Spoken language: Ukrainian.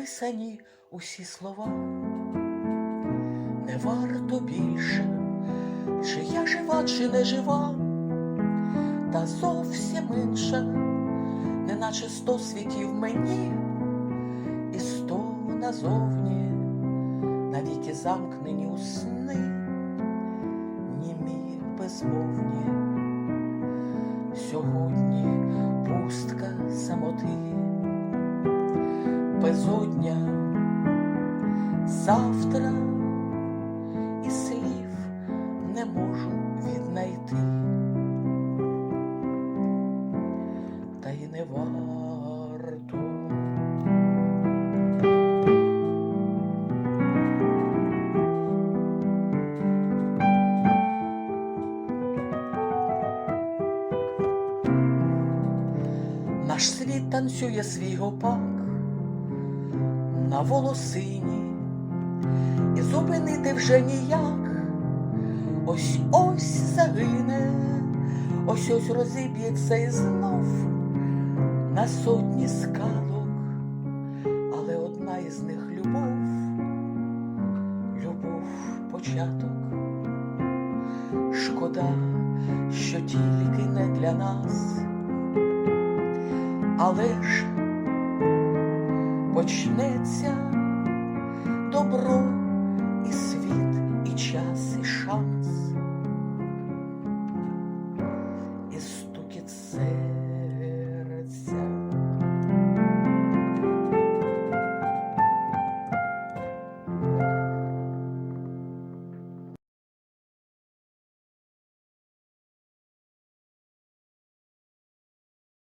написані усі слова. Не варто більше, чи я жива, чи не жива, та зовсім інша, неначе сто світів мені, і сто назовні, навіки замкнені у сни, німі безмовні. Сьогодні пустка самоти, безодня, завтра і слів не можу віднайти, та й не варто. Наш світ танцює свій гопак на волосині, і зупинити вже ніяк. Ось ось загине, ось ось розіб'ється і знов на сотні скалок, але одна із них любов, любов початок. Шкода, що тільки не для нас але ж почнеться добро